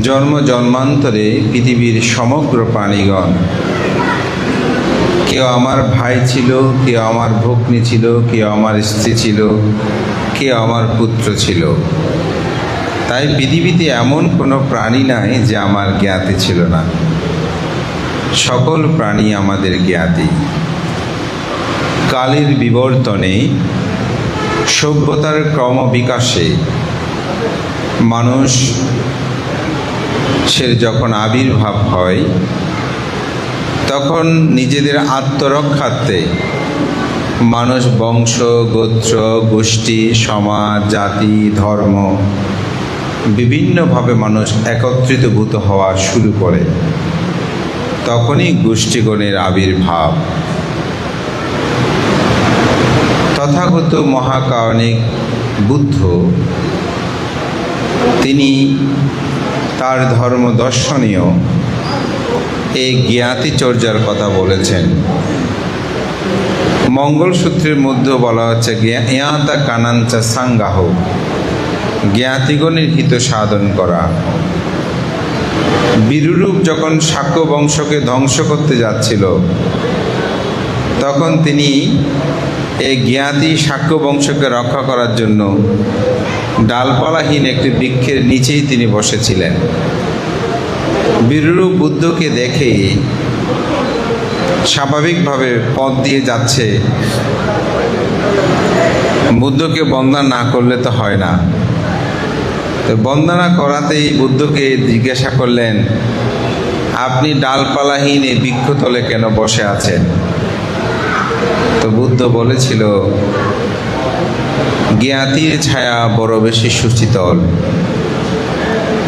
জন্ম জন্মান্তরে পৃথিবীর সমগ্র প্রাণীগণ। কেউ আমার ভাই ছিল, কেউ আমার ভগ্নী ছিল, কেউ আমার স্ত্রী ছিল, কেউ আমার পুত্র ছিল। তাই পৃথিবীতে এমন কোনো প্রাণী নাই যে আমার জ্ঞাতি ছিল না। সকল প্রাণী আমাদের জ্ঞাতি। কালের বিবর্তনে, সভ্যতার ক্রমবিকাশে, মানুষ সে যখন আবির্ভাব হয়, তখন নিজেদের আত্মরক্ষার্থে মানুষ বংশ, গোত্র, গোষ্ঠী, সমাজ, জাতি, ধর্ম বিভিন্নভাবে মানুষ একত্রিতভূত হওয়া শুরু করে। তখনই গোষ্ঠীগণের আবির্ভাব। তথাগত মহাকারণিক বুদ্ধ তিনি তার ধর্ম দর্শনীয়। এই জ্ঞাতিচর্যার কথা বলেছেন। মঙ্গলসূত্রের মধ্যে বলা হচ্ছে জ্ঞাতা কানাঞ্চা সাঙ্গাহ। জ্ঞাতিগণের হিত সাধন করা। বীরুরূপ যখন শাক্য বংশকে ধ্বংস করতে যাচ্ছিল, তখন তিনি এই জ্ঞাতি শাক্য বংশকে রক্ষা করার জন্য ডালপালাহীন একটি বৃক্ষের নিচেই তিনি বসেছিলেন। বীররূপ বুদ্ধকে দেখে স্বাভাবিকভাবে পথ দিয়ে যাচ্ছে। বুদ্ধকে বন্দনা না করলে তো হয় না। তো বন্দনা করাতেই বুদ্ধকে জিজ্ঞাসা করলেন, আপনি ডালপালাহীন এই বৃক্ষতলে কেন বসে আছেন? তো বুদ্ধ বলেছিল জ্ঞাতির ছায়া বড় বেশি সুচিতল।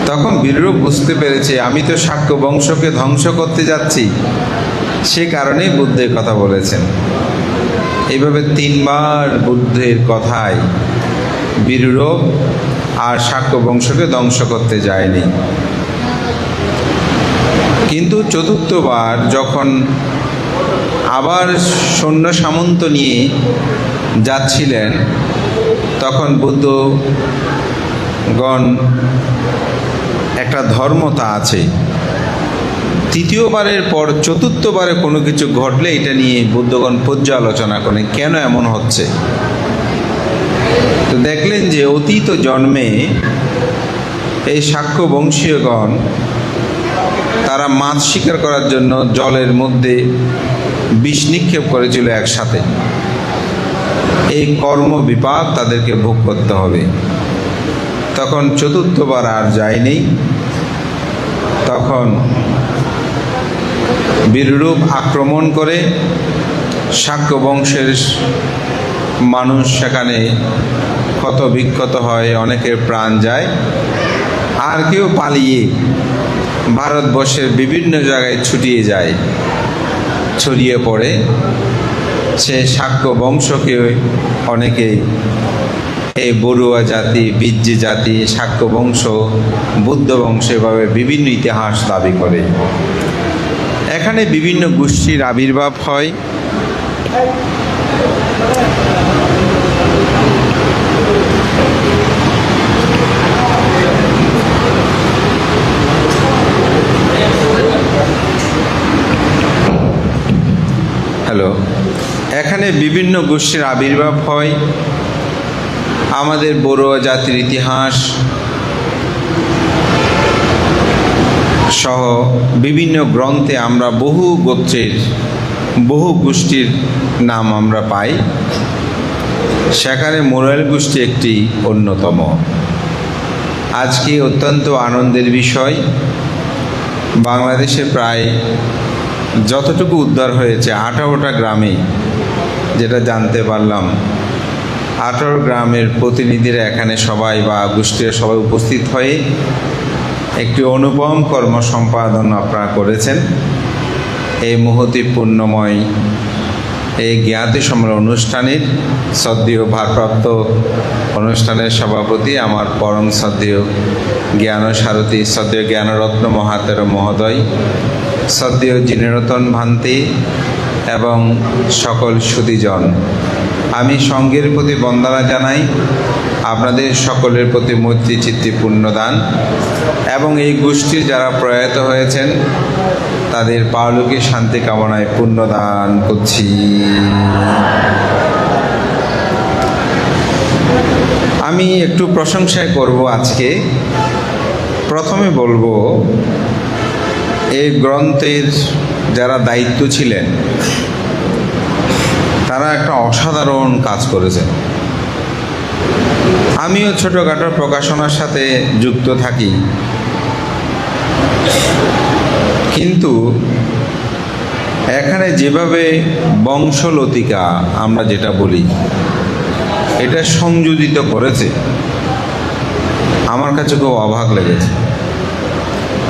তখন বীররূপ বুঝতে পেরেছে, আমি তো সাক্ষ্য বংশকে ধ্বংস করতে যাচ্ছি। সে কারণেই বুদ্ধের কথা বলেছেন। এইভাবে তিনবার বুদ্ধের কথায় বীররূপ আর সাক্ষ্য বংশকে ধ্বংস করতে যায়নি। কিন্তু চতুর্থবার যখন আবার সৈন্য সামন্ত নিয়ে যাচ্ছিলেন বুদ্ধগণ একটা ধর্মতা আছে। তৃতীয়বারের পর চতুর্থবারে কোনো কিছু ঘটলে এটা নিয়ে বুদ্ধগণ পর্যালোচনা করেন কেন এমন হচ্ছে? তো দেখলেন যে অতীত জন্মে এই সাক্ষ্য বংশীয়গণ তারা মাছ শিকার করার জন্য জলের মধ্যে বিষ নিক্ষেপ করেছিল একসাথে। এই কর্ম বিপাক তাদেরকে ভোগ করতে হবে। তখন চতুর্থবার আর যায়নি তখন বীররূপ আক্রমণ করে শাক্য বংশের মানুষ সেখানে ক্ষত বিক্ষত হয়, অনেকের প্রাণ যায়। আর কেউ পালিয়ে ভারতবর্ষের বিভিন্ন জায়গায় ছুটিয়ে যায়, ছড়িয়ে পড়ে। সে শাক্য বংশকে অনেকেই এই বড়ুয়া জাতি বীর্য জাতি শাক্য বংশ, বুদ্ধ বংশ এভাবে বিভিন্ন ইতিহাস দাবি করে। এখানে বিভিন্ন গোষ্ঠীর আবির্ভাব হয়। হ্যালো। এখানে বিভিন্ন গোষ্ঠীর আবির্ভাব হয়। আমাদের বড়ুয়া জাতির ইতিহাস সহ বিভিন্ন গ্রন্থে আমরা বহু গোত্রের, বহু গোষ্ঠীর নাম আমরা পাই। সেখানে মোরাল গোষ্ঠী একটি অন্যতম। আজকে অত্যন্ত আনন্দের বিষয়, বাংলাদেশে প্রায় যতটুকু উদ্ধার হয়েছে আঠারোটা গ্রামে যেটা জানতে পারলাম। আঠারো গ্রামের প্রতিনিধিরা এখানে সবাই বা গোষ্ঠীর সবাই উপস্থিত হয়ে একটি অনুপম কর্ম সম্পাদন আপনারা করেছেন। এই মুহূর্তে পূর্ণময় এই জ্ঞাতি সম্মেলন অনুষ্ঠানের শ্রদ্ধেয় ভারপ্রাপ্ত অনুষ্ঠানের সভাপতি আমার পরম শ্রদ্ধেয় জ্ঞান সারথী, শ্রদ্ধেয় জ্ঞানরত্ন মহাতের মহোদয়, শ্রদ্ধেয় জিনেরতন ভান্তি এবং সকল সুদীজন। আমি সঙ্গের প্রতি বন্দনা জানাই, আপনাদের সকলের প্রতি মৈত্রী চিত্তি পুণ্যদান এবং এই গোষ্ঠীর যারা প্রয়াত হয়েছেন, তাদের পাওলুকে শান্তি কামনায় পুণ্যদান করছি। আমি একটু প্রশংসা করব আজকে। প্রথমে বলব, এই গ্রন্থের যারা দায়িত্ব ছিলেন, তারা একটা অসাধারণ কাজ করেছেন। আমিও ছোটোখাটো প্রকাশনার সাথে যুক্ত থাকি। কিন্তু এখানে যেভাবে বংশলতিকা আমরা যেটা বলি, এটা সংযোজিত করেছে, আমার কাছে খুব অবাক লেগেছে।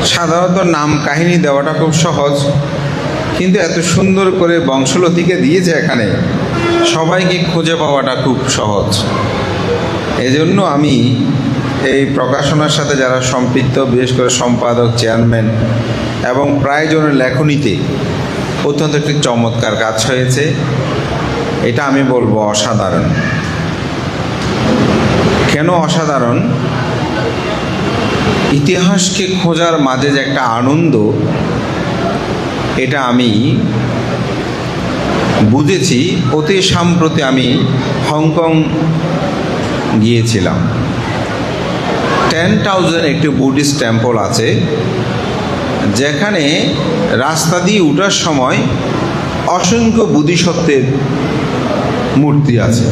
সাধারণত নাম কাহিনী দেওয়াটা খুব সহজ। কিন্তু এত সুন্দর করে বংশলতিকে দিয়েছে এখানে, সবাইকে খুঁজে পাওয়াটা খুব সহজ। এজন্য আমি এই প্রকাশনার সাথে যারা সম্পৃক্ত, বিশেষ করে সম্পাদক, চেয়ারম্যান এবং প্রায়জনের লেখনীতে অত্যন্ত একটি চমৎকার কাজ হয়েছে। এটা আমি বলব অসাধারণ। কেন অসাধারণ? ইতিহাসকে খোঁজার মাঝে যে একটা আনন্দ এটা আমি বুঝেছি, অতি সাম্প্রতি আমি হংকং গিয়েছিলাম। টেন থাউজেন্ড একটি বুদ্ধিস্ট টেম্পল আছে, যেখানে রাস্তা দিয়ে ওঠার সময় অসংখ্য বুদ্ধিসত্ত্বের মূর্তি আছে।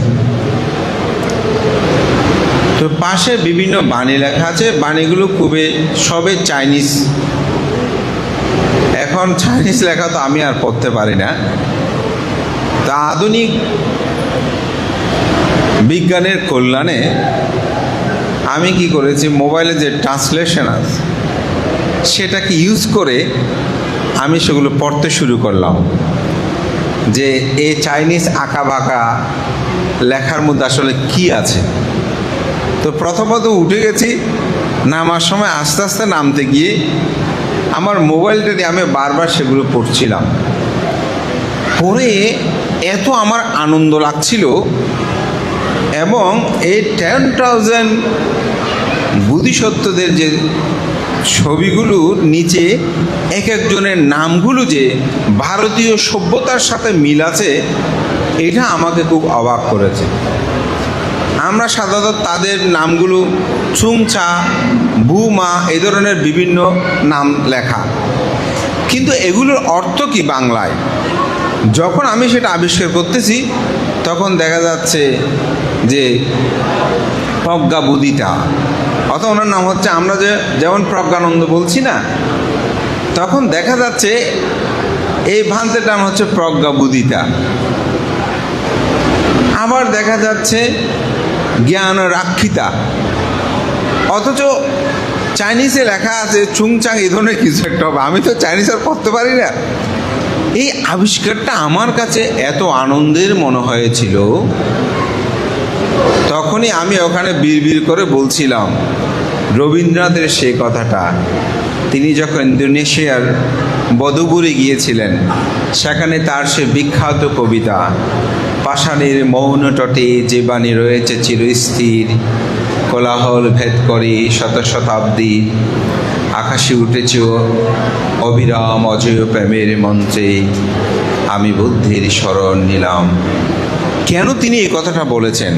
তো পাশে বিভিন্ন বাণী লেখা আছে, বাণীগুলো খুবই, সবে চাইনিজ এখন চাইনিজ লেখা তো আমি আর পড়তে পারি না। তা আধুনিক বিজ্ঞানের কল্যাণে আমি কি করেছি, মোবাইলে যে ট্রান্সলেশন আছে, সেটাকে ইউজ করে আমি সেগুলো পড়তে শুরু করলাম। যে এ চাইনিজ আঁকা বাঁকা লেখার মধ্যে আসলে কি আছে? তো প্রথমত উঠে গেছি, নামার সময় আস্তে আস্তে নামতে গিয়ে আমার মোবাইলটা দিয়ে আমি বারবার সেগুলো পড়ছিলাম। পড়ে এত আমার আনন্দ লাগছিল এবং এই টেন থাউজেন্ড বুদ্ধিসত্ত্বদের যে ছবিগুলোর নিচে এক একজনের নামগুলো যে ভারতীয় সভ্যতার সাথে মিল আছে, এটা আমাকে খুব অবাক করেছে। আমরা সাধারণত তাদের নামগুলো চুংচা, বুমা এই ধরনের বিভিন্ন নাম লেখা। কিন্তু এগুলোর অর্থ কি বাংলায়? যখন আমি সেটা আবিষ্কার করতেছি, তখন দেখা যাচ্ছে যে প্রজ্ঞা বুদিতা অত ওনার নাম হচ্ছে আমরা যে যেমন প্রজ্ঞানন্দ বলছি না, তখন দেখা যাচ্ছে এই ভ্রান্তের নাম হচ্ছে প্রজ্ঞা বুদিতা আবার দেখা যাচ্ছে জ্ঞান রাক্ষিতা অথচ চাইনিজে লেখা আছে, চুংচাং এই ধরনের কিছু একটা হবে। আমি তো চাইনিজ আর পড়তে পারি না। এই আবিষ্কারটা আমার কাছে এত আনন্দের মনে হয়েছিল, তখনই আমি ওখানে বিড়বিড় করে বলছিলাম, রবীন্দ্রনাথের সে কথাটা। তিনি যখন ইন্দোনেশিয়ার বদগুরে গিয়েছিলেন, সেখানে তার সে বিখ্যাত কবিতা পাষাণের মৌন তটে যে বাণী রয়েছে চিরস্থির, কোলাহল ভেদ করে শত শতাব্দী। আকাশে উঠেছ অবিরাম অজয় প্রেমের মন্ত্রে আমি বুদ্ধির স্মরণ নিলাম। কেন তিনি এই কথাটা বলেছেন?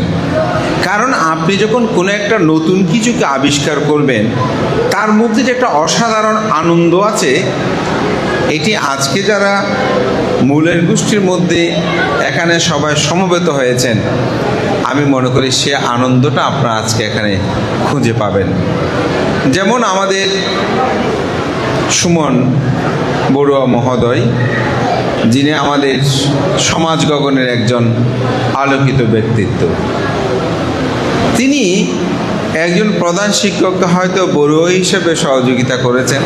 কারণ আপনি যখন কোনো একটা নতুন কিছুকে আবিষ্কার করবেন, তার মধ্যে যে একটা অসাধারণ আনন্দ আছে, এটি আজকে যারা মূলের গোষ্ঠীর মধ্যে এখানে সবাই সমবেত হয়েছেন। আমি মনে করি সে আনন্দটা আপনারা আজকে এখানে খুঁজে পাবেন। যেমন আমাদের সুমন বড়ুয়া মহোদয়, যিনি আমাদের সমাজ গগনের একজন আলোকিত ব্যক্তিত্ব। তিনি একজন প্রধান শিক্ষককে হয়তো বড়ুয়া হিসেবে সহযোগিতা করেছেন।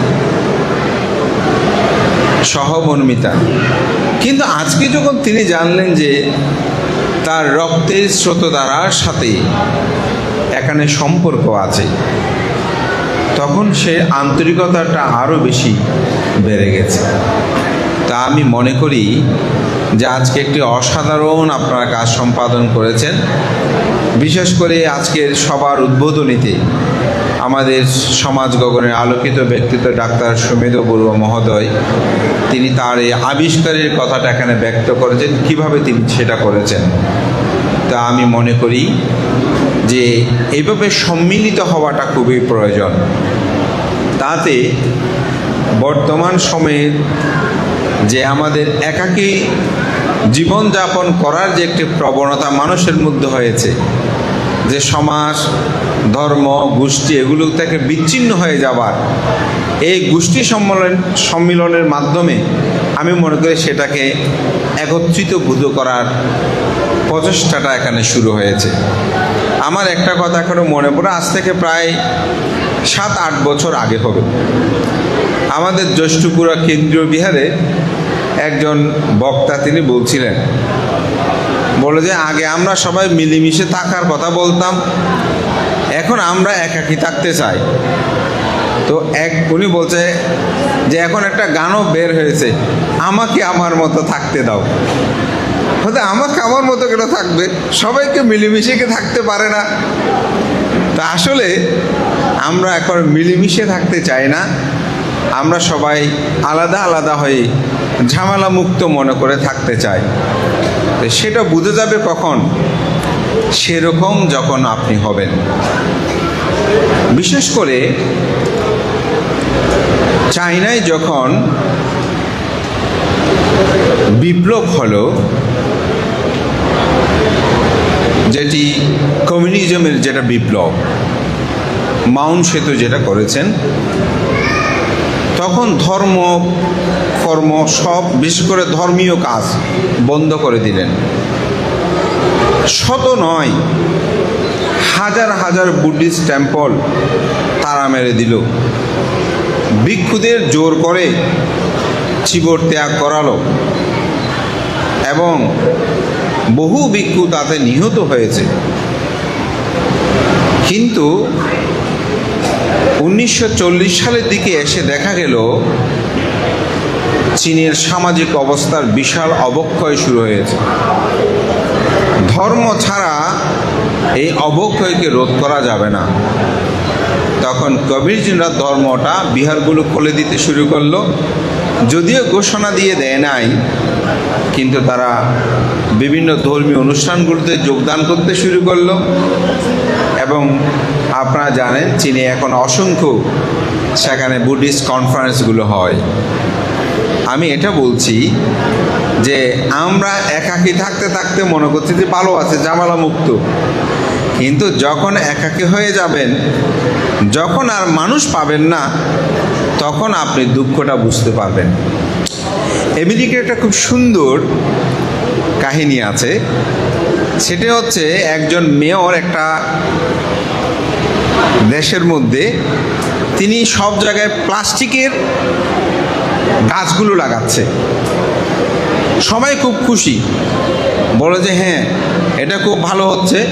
সহমর্মিতা কিন্তু আজকে যখন তিনি জানলেন যে তার রক্তের স্রোতধারার সাথে এখানে সম্পর্ক আছে, তখন সে আন্তরিকতাটা আরও বেশি বেড়ে গেছে। তা আমি মনে করি যে আজকে একটি অসাধারণ আপনারা কাজ সম্পাদন করেছেন। বিশেষ করে আজকের সবার উদ্বোধনীতে আমাদের সমাজ গগনের আলোকিত ব্যক্তিত্ব ডাক্তার সুমেধ বড়ুয়া মহোদয়, তিনি তার এই আবিষ্কারের কথাটা এখানে ব্যক্ত করেছেন, কীভাবে তিনি সেটা করেছেন। তা আমি মনে করি যে এভাবে সম্মিলিত হওয়াটা খুবই প্রয়োজন। তাতে বর্তমান সময়ের যে আমাদের একাকী জীবনযাপন করার যে একটি প্রবণতা মানুষের মধ্যে হয়েছে যে সমাজ, ধর্ম, গোষ্ঠী এগুলো থেকে বিচ্ছিন্ন হয়ে যাবার এই গোষ্ঠী সম্মেলন, সম্মিলনের মাধ্যমে আমি মনে করি সেটাকে একত্রিত বুধ করার প্রচেষ্টাটা এখানে শুরু হয়েছে। আমার একটা কথা এখনও মনে পড়ে, আজ থেকে প্রায় সাত আট বছর আগে হবে। আমাদের জ্যৈষ্ঠপুরা কেন্দ্রীয় বিহারে একজন বক্তা তিনি বলছিলেন বলে যে, আগে আমরা সবাই মিলেমিশে থাকার কথা বলতাম। এখন আমরা একাকি থাকতে চাই। তো এক, উনি বলছে যে, এখন একটা গানও বের হয়েছে। আমাকে আমার মতো থাকতে দাও। হয়তো আমাকে আমার মতো কেন থাকবে? সবাইকে মিলেমিশে কে থাকতে পারে না? তা আসলে আমরা এখন মিলেমিশে থাকতে চাই না। আমরা সবাই আলাদা আলাদা হয়ে ঝামেলা মুক্ত মনে করে থাকতে চায়। সেটা বুঝে যাবে কখন? সেরকম যখন আপনি হবেন। বিশেষ করে চাইনায় যখন বিপ্লব হলো, যেটি কমিউনিজমের যেটা বিপ্লব, মাউন্ট সেতু যেটা করেছেন তখন ধর্ম, কর্ম সব, বিশেষ করে ধর্মীয় কাজ বন্ধ করে দিলেন। শত নয়, হাজার হাজার বুদ্ধিস্ট টেম্পল তারা মেরে দিল। ভিক্ষুদের জোর করে চিবর ত্যাগ করালো এবং বহু ভিক্ষু তাতে নিহত হয়েছে। কিন্তু উনিশশো চল্লিশ সালের দিকে এসে দেখা গেল, চীনের সামাজিক অবস্থার বিশাল অবক্ষয় শুরু হয়েছে। ধর্ম ছাড়া এই অবক্ষয়কে রোধ করা যাবে না। তখন কবির কবিরজিনরা ধর্মটা বিহারগুলো খুলে দিতে শুরু করল। যদিও ঘোষণা দিয়ে দেয় নাই, কিন্তু তারা বিভিন্ন ধর্মীয় অনুষ্ঠানগুলোতে যোগদান করতে শুরু করল। এবং আপনারা জানেন, চীনে এখন অসংখ্য সেখানে বুদ্ধিস্ট কনফারেন্সগুলো হয়। আমি এটা বলছি যে আমরা একাকী থাকতে থাকতে মনে করছি যে ভালো আছে জামালা মুক্ত কিন্তু যখন একাকী হয়ে যাবেন, যখন আর মানুষ পাবেন না, তখন আপনি দুঃখটা বুঝতে পারবেন। আমেরিকার একটা খুব সুন্দর কাহিনী আছে। সেটা হচ্ছে একজন মেয়র একটা দেশের মধ্যে, তিনি সব জায়গায় প্লাস্টিকের গাছগুলো লাগাচ্ছে। সবাই খুব খুশি। বলে যে হ্যাঁ এটা খুব ভালো হচ্ছে।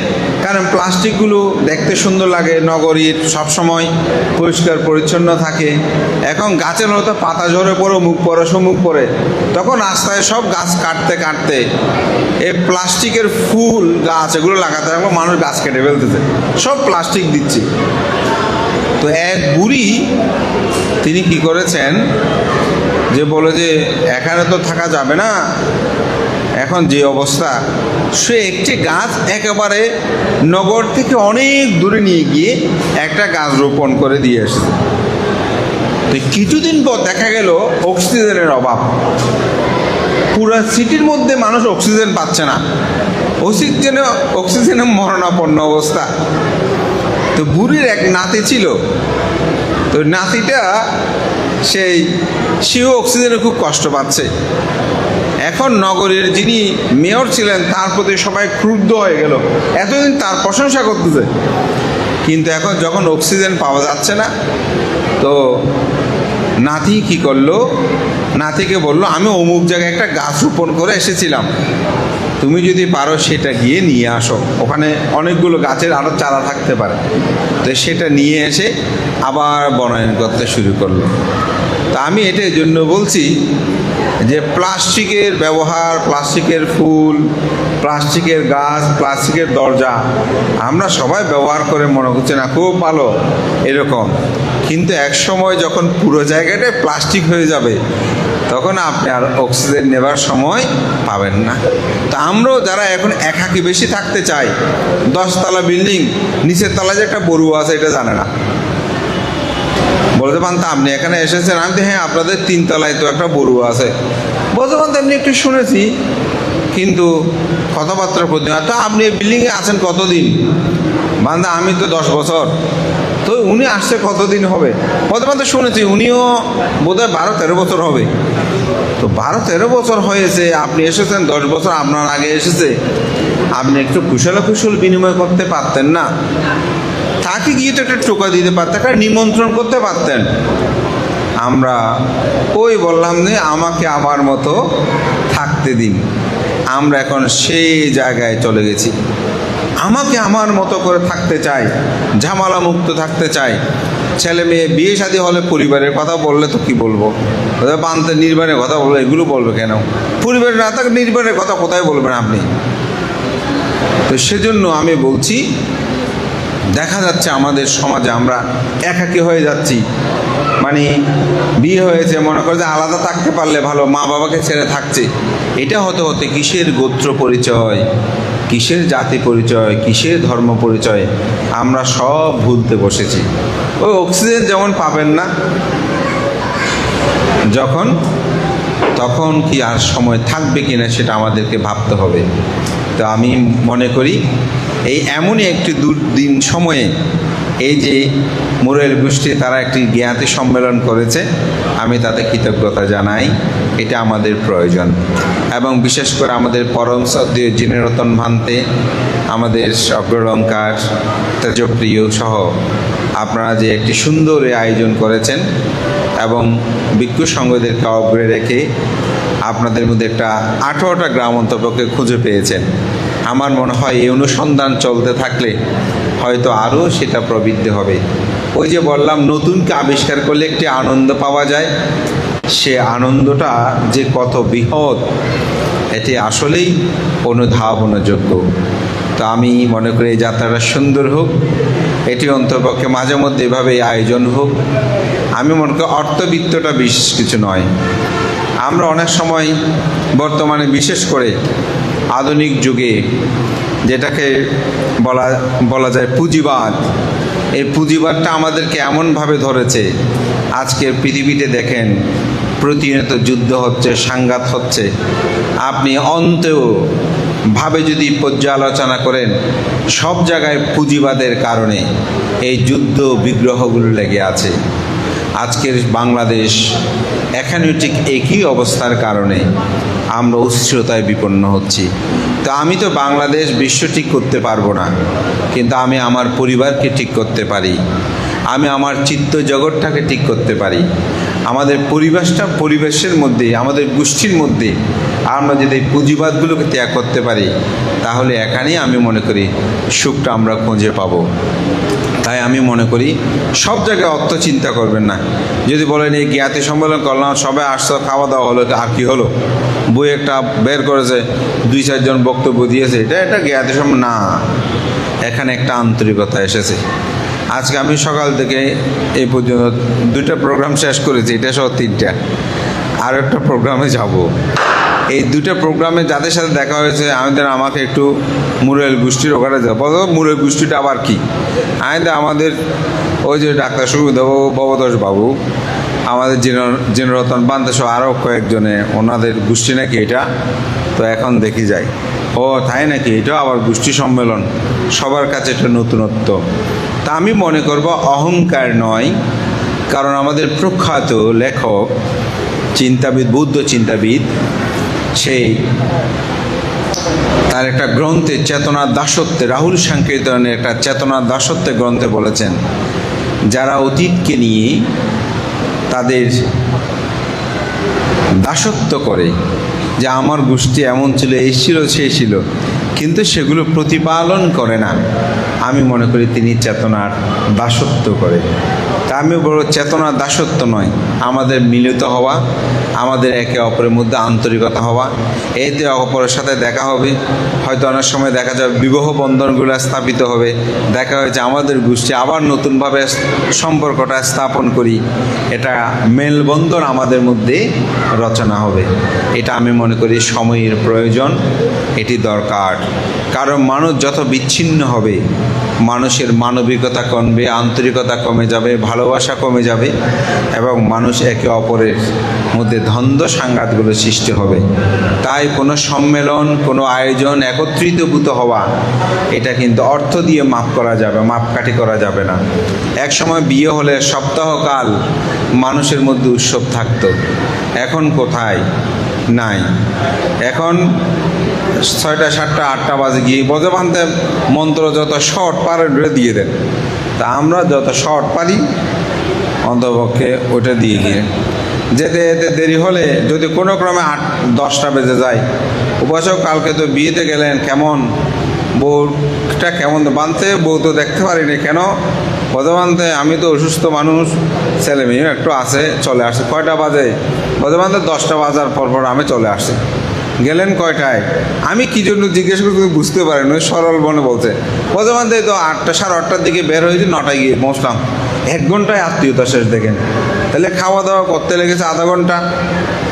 কারণ প্লাস্টিকগুলো দেখতে সুন্দর লাগে, নগরীর সবসময় পরিষ্কার, পরিচ্ছন্ন থাকে। এখন গাছের মতো পাতা ঝরে পড়ে, মুখ পড়ে মুখ পড়ে। তখন রাস্তায় সব গাছ কাটতে কাটতে এই প্লাস্টিকের ফুল, গাছ এগুলো লাগাতে হবে মানুষ গাছ কেটে ফেলতেছে। সব প্লাস্টিক দিচ্ছে। তো এক বুড়ি, তিনি কি করেছেন? যে বলে যে, এখানে তো থাকা যাবে না। এখন যে অবস্থা, সে একটি গাছ একেবারে নগর থেকে অনেক দূরে নিয়ে গিয়ে একটা গাছ রোপণ করে দিয়ে এসেছে। তো কিছুদিন পর দেখা গেল অক্সিজেনের অভাব। পুরো সিটির মধ্যে মানুষ অক্সিজেন পাচ্ছে না। অক্সিজেনে অক্সিজেনে মরণাপন্ন অবস্থা। তো বুড়ির এক নাতি ছিল। তো নাতিটা সেই, সেও অক্সিজেনে খুব কষ্ট পাচ্ছে। এখন নগরের যিনি মেয়র ছিলেন, তার প্রতি সবাই ক্রুদ্ধ হয়ে গেল। এতদিন তার প্রশংসা করতেছে। কিন্তু এখন যখন অক্সিজেন পাওয়া যাচ্ছে না, তো নাতি কি করল? নাতিকে বলল, আমি অমুক জায়গায় একটা গাছ রোপণ করে এসেছিলাম। তুমি যদি পারো সেটা গিয়ে নিয়ে আসো। ওখানে অনেকগুলো গাছের আরও চারা থাকতে পারে। তো সেটা নিয়ে এসে আবার বনায়ন করতে শুরু করল। তা আমি এটা জন্য বলছি যে প্লাস্টিকের ব্যবহার, প্লাস্টিকের ফুল, প্লাস্টিকের গাছ, প্লাস্টিকের দরজা, আমরা সবাই ব্যবহার করে মনে করছি না, খুব ভালো, এরকম। কিন্তু এক সময় যখন পুরো জায়গাটায় প্লাস্টিক হয়ে যাবে, তখন আপনি আর অক্সিজেন নেবার সময় পাবেন না। তা আমরাও যারা এখন একাকি বেশি থাকতে চাই, দশতলা বিল্ডিং, নিচের তলায় যে একটা বড়ুয়া আছে, এটা জানে না। বলতে পারেন তা আপনি এখানে এসেছেন, আমি হ্যাঁ আপনাদের তিনতলায় তো একটা বড়ুয়া আছে। বলতে পারেন এমনি একটু শুনেছি, কিন্তু কথাবার্তা প্রতি তো আপনি এই বিল্ডিংয়ে আছেন কতদিন? বান্দা আমি তো দশ বছর। তো উনি আসছে কতদিন হবে? বলতে পারেন তো শুনেছি, উনিও বোধহয় বারো তেরো বছর হবে। তো বারো তেরো বছর হয়েছে, আপনি এসেছেন দশ বছর, আপনার আগে এসেছে। আপনি একটু কুশল কুশল বিনিময় করতে পারতেন না। তাকে গিয়ে তো একটা টোকা দিতে পারতেন একটা নিমন্ত্রণ করতে পারতেন। আমরা ওই বললাম যে, আমাকে আমার মতো থাকতে দিন। আমরা এখন সেই জায়গায় চলে গেছি। আমাকে আমার মতো করে থাকতে চাই, ঝামেলা মুক্ত থাকতে চাই। ছেলে মেয়ে, বিয়ে শাদী হলে পরিবারের কথা বললে তো কি বলব? বানতে নির্বাণের কথা বলব এগুলো বলবে কেন? পরিবারের না থাকলে নির্বাণের কথা কোথায় বলবেন আপনি? তো সেজন্য আমি বলছি দেখা যাচ্ছে আমাদের সমাজে, আমরা একাকী হয়ে যাচ্ছি। মানে বিয়ে হয়েছে, মনে করে যে আলাদা থাকতে পারলে ভালো, মা বাবাকে ছেড়ে থাকছে। এটা হতে হতে কিসের গোত্র পরিচয়, কিসের জাতি পরিচয়, কিসের ধর্ম পরিচয়, আমরা সব ভুলতে বসেছি। ওই অক্সিজেন যেমন পাবেন না, যখন, তখন কি আর সময় থাকবে কিনা সেটা আমাদেরকে ভাবতে হবে। তো আমি মনে করি এই এমনই একটি দুর্দিন সময়ে এই যে মুরেল গোষ্ঠী তারা একটি জ্ঞাতি সম্মেলন করেছে, আমি তাতে কৃতজ্ঞতা জানাই। এটা আমাদের প্রয়োজন। এবং বিশেষ করে আমাদের পরম শ্রদ্ধেয় জিনেরতন ভান্তে, আমাদের অগ্রলঙ্কার তেজপ্রিয় সহ আপনারা যে একটি সুন্দর আয়োজন করেছেন এবং ভিক্ষু সংঘদেরকে অগ্রে রেখে আপনাদের মধ্যে একটা আঠারোটা গ্রাম অন্তপক্ষে খুঁজে পেয়েছেন। আমার মনে হয় এই অনুসন্ধান চলতে থাকলে হয়তো আরও সেটা প্রবৃদ্ধি হবে। ওই যে বললাম, নতুনকে আবিষ্কার করলে একটি আনন্দ পাওয়া যায়। সে আনন্দটা যে কত বৃহৎ, এটি আসলেই অনুধাবনযোগ্য। তো আমি মনে করি যাত্রাটা সুন্দর হোক, এটি অন্তপক্ষে মাঝে মধ্যে এভাবে আয়োজন হোক। আমি মনে করি অর্থবিত্তটা বিশেষ কিছু নয়। আমরা অনেক সময় বর্তমানে বিশেষ করে আধুনিক যুগে যেটাকে বলা বলা যায় পুঁজিবাদ, এই পুঁজিবাদটা আমাদেরকে এমনভাবে ধরেছে, আজকের পৃথিবীতে দেখেন প্রতিনিয়ত যুদ্ধ হচ্ছে, সাংঘাত হচ্ছে। আপনি অন্তেও ভাবে যদি পর্যালোচনা করেন, সব জায়গায় পুঁজিবাদের কারণে এই যুদ্ধ বিগ্রহগুলো লেগে আছে। আজকের বাংলাদেশ এখানেও ঠিক একই অবস্থার কারণে আমরা অস্থিরতায় বিপন্ন হচ্ছি। তো আমি তো বাংলাদেশ বিশ্ব ঠিক করতে পারব না, কিন্তু আমি আমার পরিবারকে ঠিক করতে পারি। আমি আমার চিত্ত জগৎটাকে ঠিক করতে পারি। আমাদের পরিবেশটা পরিবেশের মধ্যে, আমাদের গোষ্ঠীর মধ্যে আমরা যদি পুঁজিবাদগুলোকে ত্যাগ করতে পারি, তাহলে এখানেই আমি মনে করি সুখটা আমরা খুঁজে পাবো। তাই আমি মনে করি সব জায়গায় অর্থ চিন্তা করবেন না। যদি বলেন, এই জ্ঞাতি সম্মেলন করলাম, সবাই আসতো খাওয়া দাওয়া হলো আর কি হলো? বই একটা বের করেছে, দুই চারজন বক্তব্য দিয়েছে, এটা এটা জ্ঞাতি সম্মেলন না, এখানে একটা আন্তরিকতা এসেছে। আজকে আমি সকাল থেকে এই পর্যন্ত দুইটা প্রোগ্রাম শেষ করেছি, এটা সহ তিনটা। আর একটা প্রোগ্রামে যাব। এই দুটো প্রোগ্রামে যাদের সাথে দেখা হয়েছে আমাদের আমাকে একটু মুরেল গোষ্ঠীর ওখানে যাব মুরেল গোষ্ঠীটা আবার কি? আমি তো আমাদের ওই যে ডাক্তার সুবিধাবাবু ভবতোষ বাবু, আমাদের জিনরতন বান্তাস আরও কয়েকজনে, ওনাদের গোষ্ঠী নাকি এটা? তো এখন দেখি যাই। ও, তাই নাকি? এটা আবার গোষ্ঠী সম্মেলন। সবার কাছে এটা নতুনত্ব। তা আমি মনে করব অহংকার নয়, কারণ আমাদের প্রখ্যাত লেখক, চিন্তাবিদ, বৌদ্ধ চিন্তাবিদ সেই তার একটা গ্রন্থে চেতনার দাসত্বে, রাহুল সাংকীর্তনের একটা চেতনার দাসত্বে গ্রন্থে বলেছেন, যারা অতীতকে নিয়ে তাদের দাসত্ব করে, যে আমার গোষ্ঠী এমন ছিল, এই ছিল, সেই ছিল, কিন্তু সেগুলো প্রতিপালন করে না। আমি মনে করি তিনি চেতনার দাসত্ব করে। আমি বড় চেতনা দাসত্ব নয়, আমাদের মিলিত হওয়া, আমাদের একে অপরের মধ্যে আন্তরিকতা হওয়া। এতে অপরের সাথে দেখা হবে। হয়তো অনেক সময় দেখা যাবে বিবাহ বন্ধনগুলো স্থাপিত হবে। দেখা হয়েছে আমাদের গোষ্ঠী আবার নতুনভাবে সম্পর্কটা স্থাপন করি। এটা মেলবন্ধন আমাদের মধ্যে রচনা হবে। এটা আমি মনে করি সময়ের প্রয়োজন। এটি দরকার। কারণ মানুষ যত বিচ্ছিন্ন হবে, মানুষের মানবিকতা কমবে, আন্তরিকতা কমে যাবে ভালোবাসা কমে যাবে এবং মানুষ একে অপরের মধ্যে দ্বন্দ্ব সাংঘাতগুলো সৃষ্টি হবে। তাই কোনো সম্মেলন, কোনো আয়োজন একত্রিতভূত হওয়া, এটা কিন্তু অর্থ দিয়ে মাপ করা যাবে, মাপকাঠি করা যাবে না। এক সময় বিয়ে হলে সপ্তাহকাল মানুষের মধ্যে উৎসব থাকত। এখন কোথায়? নাই। এখন ছয়টা, সাতটা, আটটা বাজে গিয়ে বজে মন্ত্র যত শর্ট ওটা দিয়ে দেন। তা আমরা যত শর্ট পারি অন্তপক্ষে ওটা দিয়ে গিয়ে। যেতে যেতে দেরি হলে যদি কোনো ক্রমে আট, দশটা বেজে যায়। উপাসক, কালকে তো বিয়েতে গেলেন, কেমন? বউটা কেমন? বানতে বউ তো দেখতে পারিনি, কেন? বর্ধমানতে আমি তো অসুস্থ মানুষ, ছেলে মেয়ে একটু আছে, চলে আসছে। কয়টা বাজে? বর্ধমানতে দশটা বাজার পর পর আমি চলে আসছি। গেলেন কয়টায়? আমি কি জন্য জিজ্ঞেস করতে বুঝতে পারিনি, ওই সরল মনে বলছে থেকে তো আটটা, সাড়ে আটটার দিকে বের হয়েছে, নটায় গিয়ে পৌঁছলাম। এক ঘন্টায় আত্মীয়তা শেষ, দেখেন। তাহলে খাওয়া দাওয়া করতে লেগেছে আধা ঘণ্টা,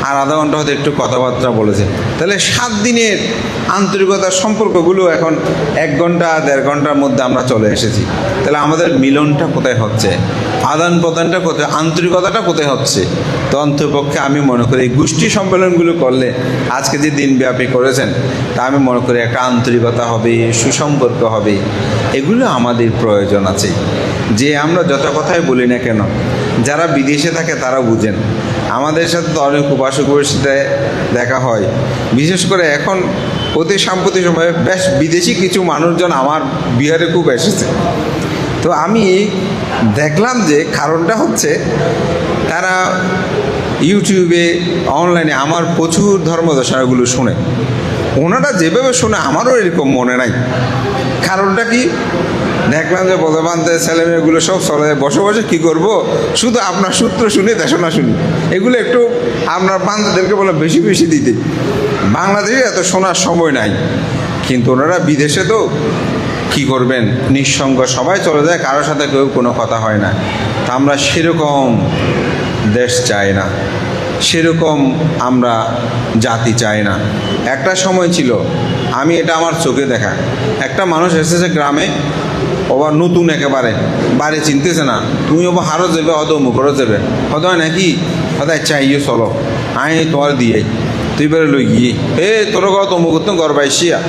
আর আধা ঘণ্টা হয়তো একটু কথাবার্তা বলেছে। তাহলে সাত দিনের আন্তরিকতার সম্পর্কগুলো এখন এক ঘণ্টা, দেড় ঘণ্টার মধ্যে আমরা চলে এসেছি। তাহলে আমাদের মিলনটা কোথায় হচ্ছে? আদান প্রদানটা কোথায়? আন্তরিকতাটা কোথায় হচ্ছে? তো অন্তপক্ষে আমি মনে করি এই গোষ্ঠী সম্মেলনগুলো করলে আজকে যে দিনব্যাপী করেছেন, তা আমি মনে করি একটা আন্তরিকতা হবে, সুসম্পর্ক হবে। এগুলো আমাদের প্রয়োজন আছে। যে আমরা যত কথাই বলি না কেন, যারা বিদেশে থাকে তারা বুঝেন। আমাদের সাথে তো অনেক উপাসকের সাথে দেখা হয়। বিশেষ করে এখন অতি সাম্প্রতিক সময়ে বেশ বিদেশি কিছু মানুষজন আমার বিহারে খুব এসেছে। তো আমি দেখলাম যে কারণটা হচ্ছে, তারা ইউটিউবে, অনলাইনে আমার প্রচুর ধর্মদশাগুলো শুনে। ওনারা যেভাবে শুনে, আমারও এরকম মনে নাই। কারণটা কি? দেখলাম যে বদবান্তে ছেলে মেয়েগুলো সব চলে, বসে বসে কী করব? শুধু আপনার সূত্র শুনি, দেশনা শুনি। এগুলো একটু আপনার বান্ধবদেরকে বলে বেশি বেশি দিতে। বাংলাদেশে এত শোনার সময় নাই। কিন্তু ওনারা বিদেশে তো কি করবেন? নিঃসঙ্গ সবাই চলে যায় কারোর সাথে কেউ কোনো কথা হয় না। তা আমরা সেরকম দেশ চাই না। সেরকম আমরা জাতি চাই না। একটা সময় ছিল, আমি এটা আমার চোখে দেখা। একটা মানুষ এসেছে গ্রামে ওবার নতুন একেবারে। বাড়ি চিনতেছে না। তুমি ওবা হারও যাবে হয়তো মুখরও যাবে। হয় নাকি? হয়তো চাইয়ে চলো আই তোমার দিয়ে তুই বেড়ে লই গিয়ে। এ তোর ঘর তো মুখ তো ঘর বাইসিয়া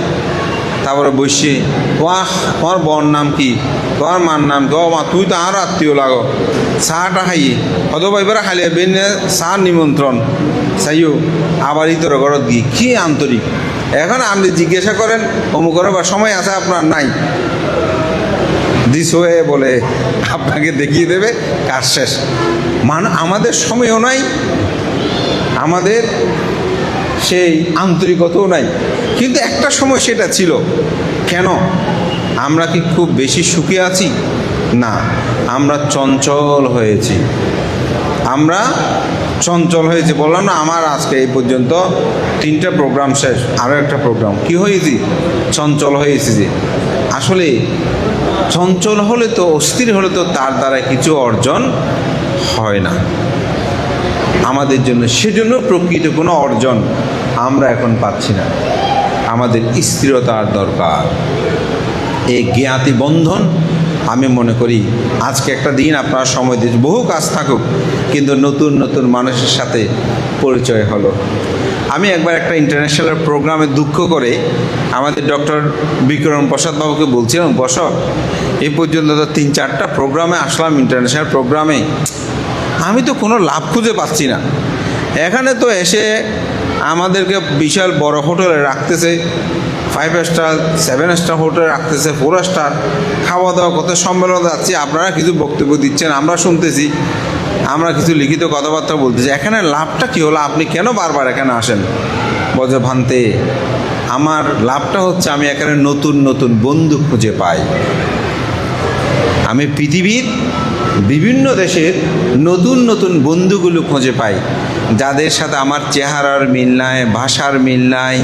তারপরে বসে তোমার তোমার বোন নাম কি? তোমার মার নাম ও মা তুই তো আরও আত্মীয় লাগো চাটা খাইয়ে। অথবা এবারে খালি বেনে চা নিমন্ত্রণ চাইও আবার তোর ঘরত গিয়ে, কি আন্তরিক এখন আপনি জিজ্ঞাসা করেন অমুকের বা সময় আছে আপনার নাই। দিস হয়ে বলে আপনাকে দেখিয়ে দেবে, কাজ শেষ। মান, আমাদের সময়ও নাই, আমাদের সেই আন্তরিকতাও নাই। কিন্তু একটা সময় সেটা ছিল। কেন? আমরা কি খুব বেশি সুখে আছি? না, আমরা চঞ্চল হয়েছি। আমরা চঞ্চল হয়েছে। বললাম না, আমার আজকে এই পর্যন্ত তিনটা প্রোগ্রাম শেষ আরও একটা প্রোগ্রাম কি হয়েছি? চঞ্চল হয়েছি যে। আসলে চঞ্চল হলে তো, অস্থির হলে তো তার দ্বারা কিছু অর্জন হয় না। আমাদের জন্য, সেজন্য প্রকৃত কোনো অর্জন আমরা এখন পাচ্ছি না। আমাদের স্থিরতার দরকার। এই জ্ঞাতি বন্ধন, আমি মনে করি আজকে একটা দিন আপনার সময় দিয়েছে বহু কাজ থাকুক, কিন্তু নতুন নতুন মানুষের সাথে পরিচয় হলো। আমি একবার একটা ইন্টারন্যাশনাল প্রোগ্রামে দুঃখ করে আমাদের ডক্টর বিক্রম প্রসাদ বাবুকে বলছিলাম, বস। এই পর্যন্ত তো তিন চারটা প্রোগ্রামে আসলাম ইন্টারন্যাশনাল প্রোগ্রামে আমি তো কোনো লাভ খুঁজে পাচ্ছি না। এখানে তো এসে আমাদেরকে বিশাল বড় হোটেলে রাখতেছে। ফাইভ স্টার সেভেন স্টার হোটেলে রাখতেছে ফোর স্টার খাওয়া দাওয়া করতে সম্মেলন যাচ্ছি, আপনারা কিছু বক্তব্য দিচ্ছেন, আমরা শুনতেছি। আমরা কিছু লিখিত কথাবার্তা বলতে বলতেছি এখানে লাভটা কী হলো? আপনি কেন বারবার এখানে আসেন? বজে ভান্তে, আমার লাভটা হচ্ছে আমি এখানে নতুন নতুন বন্ধু খুঁজে পাই। আমি পৃথিবীর বিভিন্ন দেশের নতুন নতুন বন্ধুগুলো খুঁজে পাই, যাদের সাথে আমার চেহারার মিল নাই, ভাষার মিল নাই,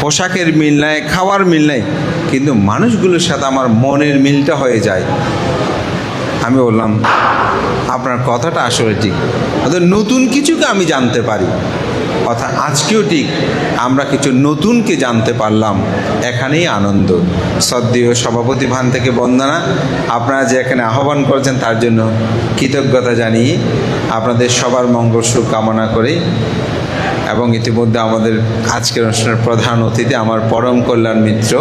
পোশাকের মিল নাই, খাওয়ার মিল নাই, কিন্তু মানুষগুলোর সাথে আমার মনের মিলটা হয়ে যায়। আমি বললাম আপনার কথাটা আসলে ঠিক। অর্থাৎ নতুন কিছুকে আমি জানতে পারি। অর্থাৎ আজকেও ঠিক, আমরা কিছু নতুনকে জানতে পারলাম। এখানেই আনন্দ। সদ্যীয় সভাপতি ভান থেকে বন্দনা, আপনারা যে এখানে আহ্বান করেছেন তার জন্য কৃতজ্ঞতা জানিয়ে আপনাদের সবার মঙ্গল সুখ কামনা করি। এবং ইতিমধ্যে আমাদের আজকের অনুষ্ঠানের প্রধান অতিথি আমার পরম কল্যাণ মিত্র,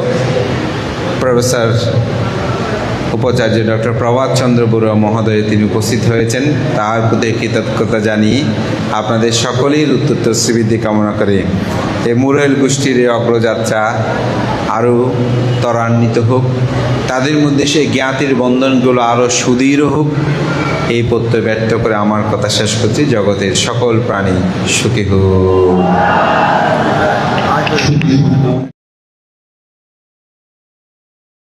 প্রফেসর উপাচার্য ডক্টর প্রভাত চন্দ্র বড়ুয়া মহোদয় তিনি উপস্থিত হয়েছেন। তার প্রতি কৃতজ্ঞতা জানিয়ে আপনাদের সকলের উত্তর শ্রীবৃদ্ধি কামনা করে। এই মুরেল গোষ্ঠীর এই অগ্রযাত্রা আরও ত্বরান্বিত হোক। তাদের মধ্যে সেই জ্ঞাতির বন্ধনগুলো আরও সুদৃঢ় হোক। এই প্রত্যয় ব্যর্থ করে আমার কথা শেষ করছি। জগতের সকল প্রাণী সুখী হোক।